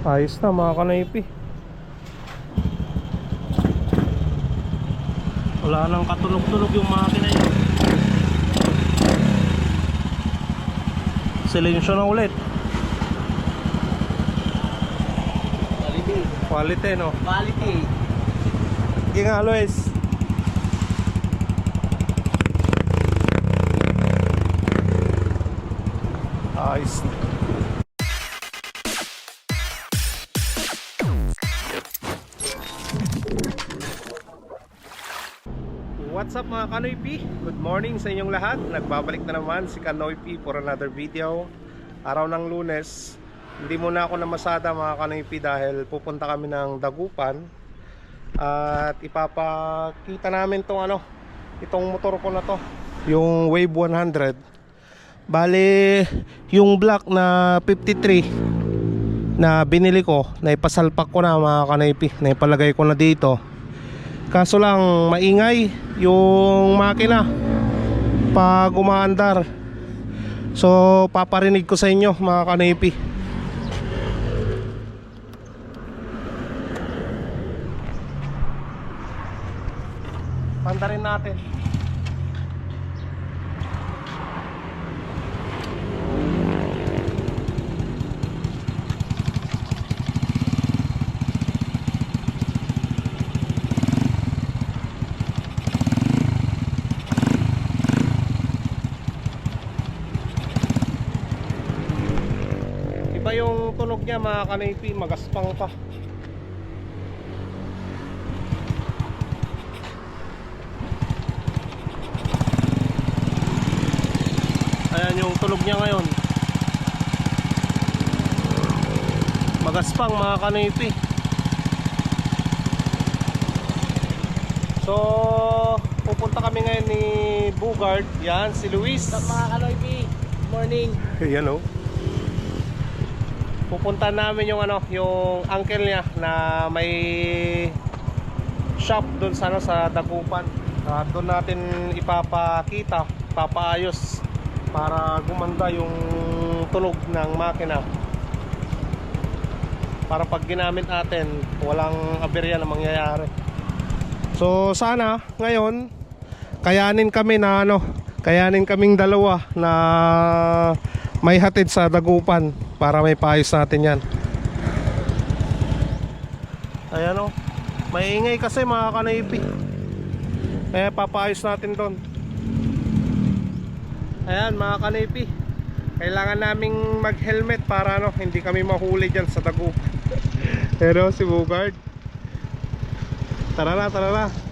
Ayos na mga kanaypi. Wala nang katunog-tunog yung makina yun. Silensyo na ulit. Quality. Quality no. Quality. Sige nga Luis. Ayos na. What's up mga Kanoy P? Good morning sa inyong lahat. Nagbabalik na naman si Kanoy P for another video. Araw ng lunes. Hindi muna ako namasada mga Kanoy P dahil pupunta kami ng Dagupan. At ipapakita namin tong ano, itong motor ko na to. Yung Wave 100. Bale, yung black na 53 na binili ko, na ipasalpak ko na mga Kanoy P. Na ipalagay ko na dito. Kaso lang maingay yung makina pag umaandar. So paparinig ko sa inyo mga kanepi. Pandarin natin. Iba yung tunog niya mga kanepi, magaspang pa. Ayan yung tunog niya ngayon. Magaspang mga kanepi. So, pupunta kami ngayon ni Bugard. Yan, si Luis. Mga? Good morning. Yan o. Pupunta namin yung ano, yung uncle niya na may shop doon sa ano sa Dagupan. At doon natin ipapakita, papaayos para gumanda yung tunog ng makina. Para pag ginamit natin, walang aberya na mangyayari. So sana ngayon kayanin kami na ano, kayanin kaming dalawa na may hatid sa dagupan para may paayos natin yan. Ayan o. Maingay kasi mga kanaypi. Kaya papaayos natin doon. Ayan mga kanaypi. Kailangan naming mag-helmet para ano, hindi kami mahuli dyan sa dagupan. Pero si Bugard. Tara na, tara na.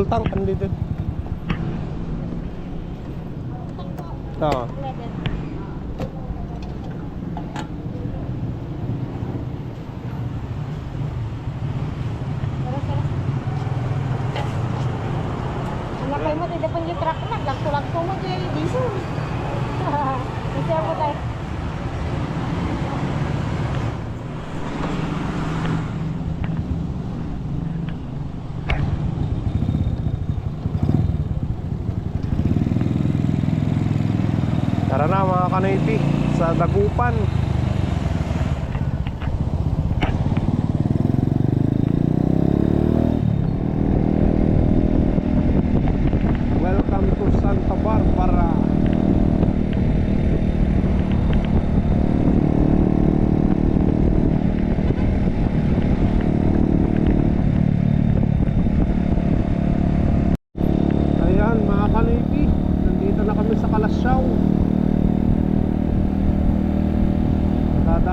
Full tank unleaded. Oo. Nakay mo, tidak pun yung truck na, lagto-lagto mo kay diesel. Kasi mo tayo. Tara na mga kanaypi sa Dagupan.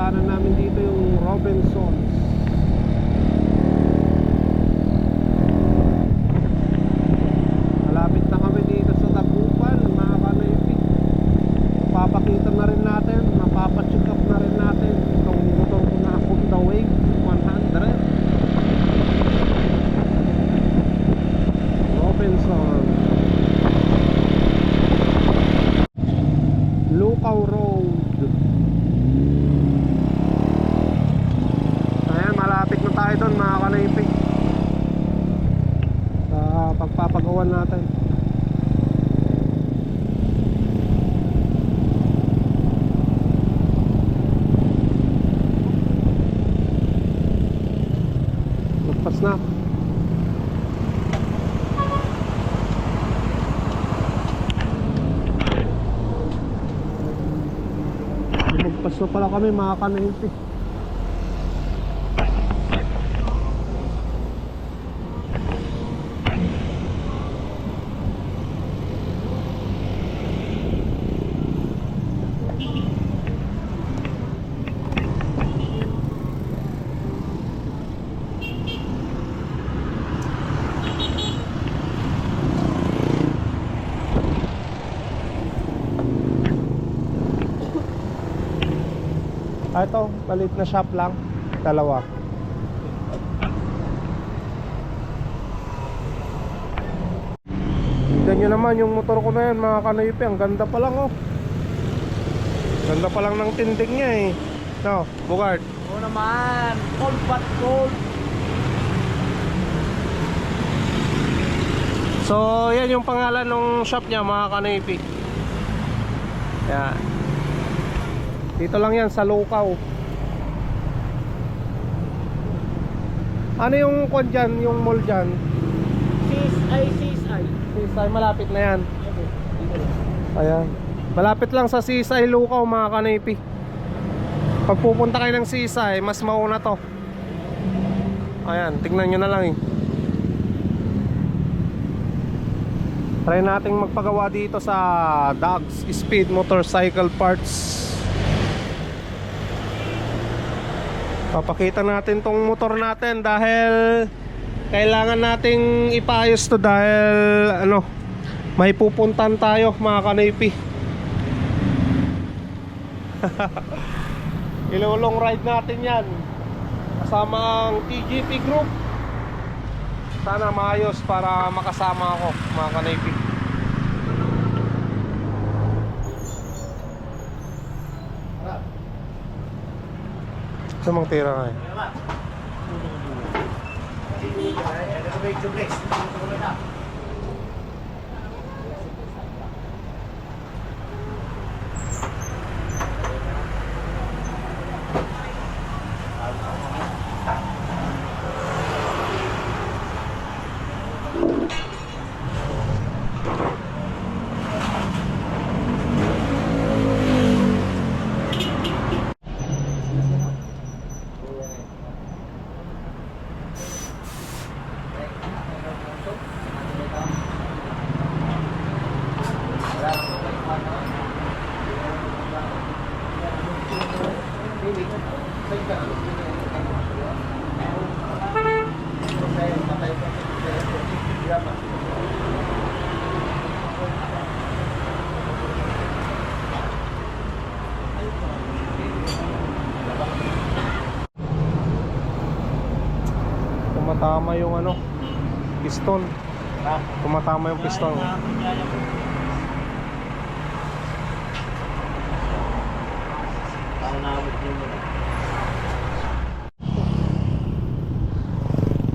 nadaanan namin dito yung Robinsons tayo doon mga kanaypig. Sa pagpapagawan natin. Magpas na. Magpas na pala kami mga kanaypig. Ah, ito, malit na shop lang. Dalawa. Tignan nyo naman yung motor ko na yan mga kanoype. Ang ganda pa lang oh. Ganda pa lang ng tinding niya eh. No, Bugard. Oo naman. Cold but cold. So, yan yung pangalan ng shop niya mga kanoype. Yan. Dito lang yan sa Lukaw. Ano yung kon dyan, yung mall dyan? Sis ay. Sisay, malapit na yan. Ayan. Malapit lang sa Sisay, Lukaw mga kanaypi. Pag pupunta kayo ng Sisay, mas mauna to. Ayan, tingnan nyo na lang eh. Try nating magpagawa dito sa Dogs Speed Motorcycle Parts. Papakita natin tong motor natin dahil kailangan nating ipaayos to dahil ano may pupuntan tayo mga kanaypi. Ilulong ride natin yan. Kasama ang TGP group. Sana maayos para makasama ako mga kanaypi Sumang tira nga eh Tumatama yung ano Piston Tumatama yung piston Ako naabot din mo.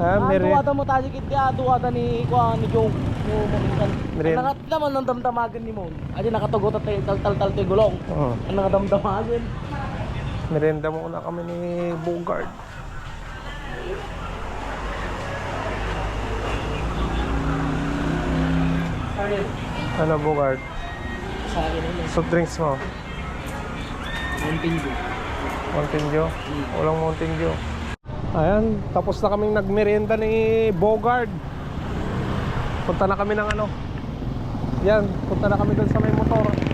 Ah, Ah, mere duwada mo tayo kit kaya duwada ni kuha ni Joe. Mo mo minsan. Meron. Ang nakat naman ng damdamagan ni mo. Adi nakatugot at tal tal tal tal gulong. Oo. Ang nakadamdamagan. Merenda muna kami ni Bogart Ano Bogart? Sa akin ano. Soft drinks mo? Mountain Dew. Mountain Dew? Walang Mountain Dew Ayan, tapos na kaming nagmerienda ni Bogart Punta na kami ng ano. Yan, punta na kami doon sa may motor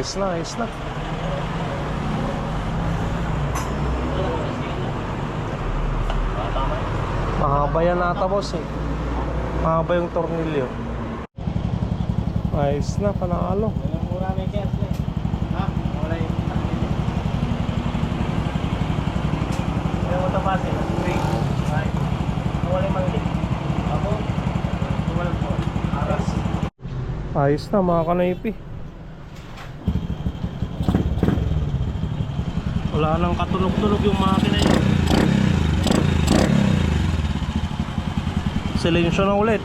Ayos na, ayos na. Mahaba yan ata boss eh. Mahaba yung tornilyo. Ayos na, panalo. Mura na yung Ha? Wala yung... Kaya mo tapasin. Five. Wala yung. Ako? Wala po. Aras. Ayos na mga kanaypi. Wala nang katunog-tunog yung makina niya. Silensyo na ulit.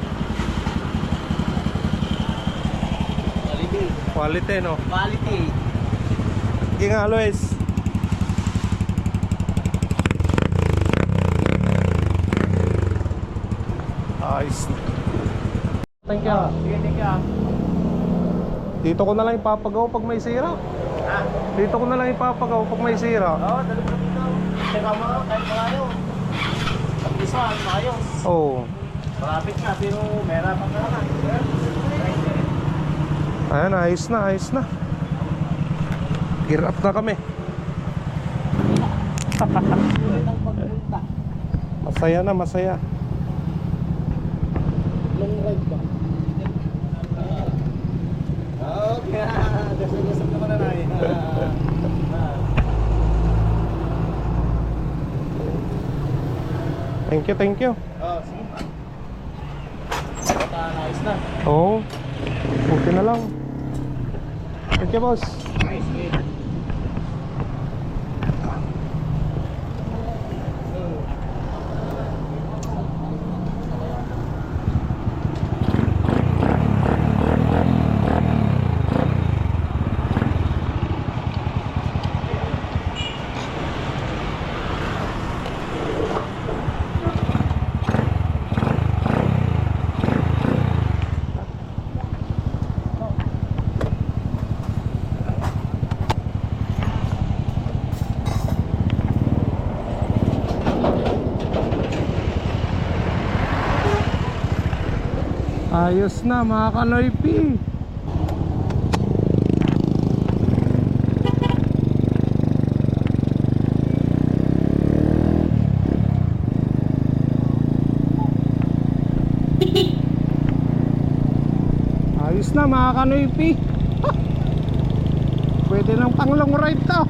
Quality. Quality no. Quality. Sige nga Luis. Ayos. Thank you. Sige, thank you. ah. Dito ko na lang ipapagawa pag may sira. Ha? Dito ko na lang ipapagawa pag may sira. Oo, dali mo dito. Teka mo kahit malayo. At isa, maayos. Oo. Malapit ka, pero mera pa na. Ayan, ayos na, ayos na. Gear up na kami. Masaya na, masaya. Long ride ba? Okay, gasag-gasag naman na. Thank you, thank you. Oh, sige. Ayos na. Oo. Okay na lang. Thank you, boss. Nice, good. Ayos na, mga kanoypi. Ayos na, mga kanoypi. Pwede ng pang long ride to.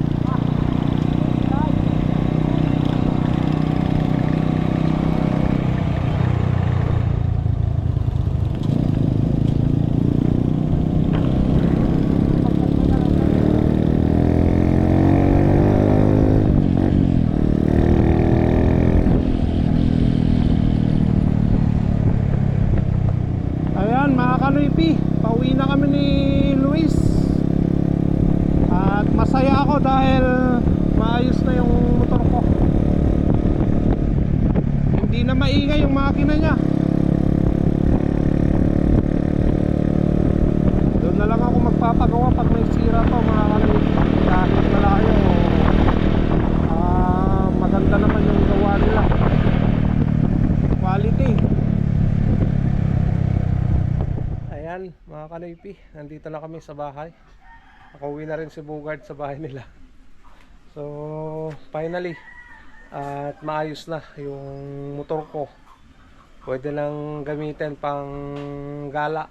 Ayan mga kanoypi, pauwi na kami ni Luis At masaya ako dahil maayos na yung motor ko. Hindi na maingay yung makina niya. Doon na lang ako magpapagawa pag may sira to mga kanoypi Kahit malayo ah, Maganda naman yung gawa nila. Quality. Ayan, mga kanoypi, nandito na kami sa bahay. Nakauwi na rin si Bugard sa bahay nila. So, finally, at maayos na yung motor ko. Pwede nang gamitin pang gala,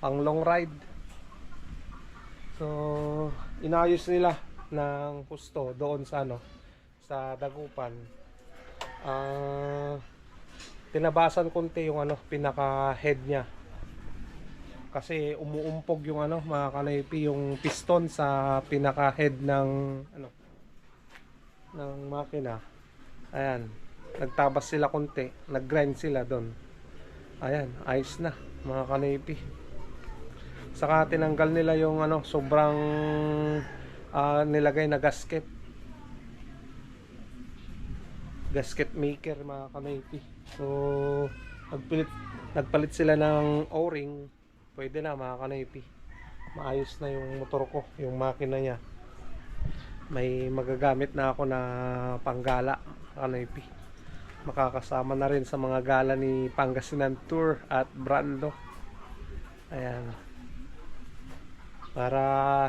pang long ride. So, inayos nila ng husto doon sa ano, sa Dagupan. Ah, tinabasan konti yung ano, pinaka head niya kasi umuumpog yung ano mga kanaypi yung piston sa pinaka head ng ano ng makina. Ayan. Nagtabas sila konti. Nag-grind sila doon. Ayan. Ayos na mga kanipi. Saka tinanggal nila yung ano, sobrang ah, nilagay na gasket. Gasket maker mga kanipi. So, nagpilit, nagpalit sila ng o-ring. Pwede na mga kanipi. Maayos na yung motor ko, yung makina niya. May magagamit na ako na panggala kanipi. Makakasama na rin sa mga gala ni Pangasinan Tour at Brando. Ayan. Para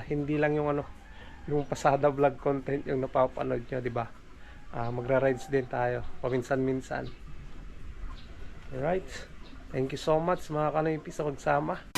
hindi lang yung ano yung pasada vlog content yung napapanood nyo di ba? Ah, magra-rides din tayo paminsan-minsan. Alright. Thank you so much mga kanoypi sa pagsama